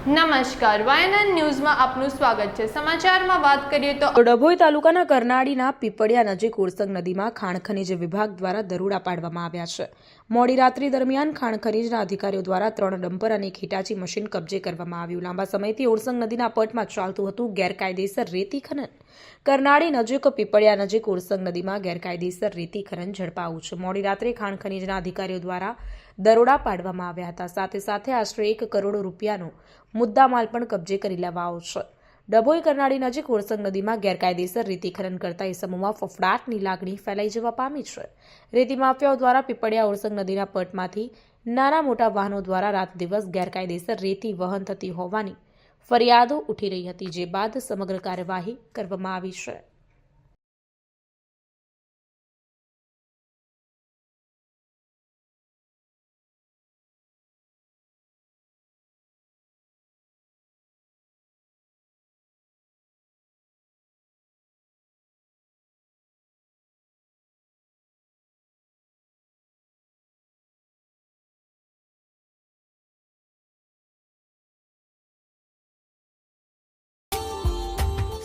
નમસ્કાર, વાયનન ન્યૂઝમાં આપનું સ્વાગત છે. સમાચારમાં વાત કરીએ તો ડભોઈ તાલુકાના કરનાળીના પીપળિયા નજીક ઓરસંગ નદીમાં ખાણ ખનીજ વિભાગ દ્વારા દરોડા પાડવામાં આવ્યા છે. મોડી રાત્રિ દરમિયાન ખાણ ખનીજના અધિકારીઓ દ્વારા ત્રણ ડમ્પર અને એક હિટાચી મશીન કબજે કરવામાં આવ્યું. લાંબા સમયથી ઓરસંગ નદીના પટમાં ચાલતું હતું ગેરકાયદેસર રેતી ખનન. કરનાળી નજીક પીપળિયા નજીક ઓરસંગ નદીમાં ગેરકાયદેસર રેતી ખનન ઝડપાયું છે. મોડી રાત્રે ખાણ ખનીજના અધિકારીઓ દ્વારા દરોડા પાડવામાં આવ્યા હતા. સાથે સાથે આશરે એક કરોડ રૂપિયાનો મુદ્દામાલ પણ કબજે કરી લેવાયો છે. ડભોઈ કરનાળી નજીક ઓરસંગ નદીમાં ગેરકાયદેસર રેતી ખનન કરતા સમૂહમાં ફફડાટની લાગણી ફેલાઈ જવા પામી છે. રેતી માફિયાઓ દ્વારા પીપળિયા ઓરસંગ નદીના પટમાંથી નાના મોટા વાહનો દ્વારા રાત દિવસ ગેરકાયદેસર રેતી વહન થતી હોવાની ફરિયાદો ઉઠી રહી હતી, જે બાદ સમગ્ર કાર્યવાહી કરવામાં આવી છે.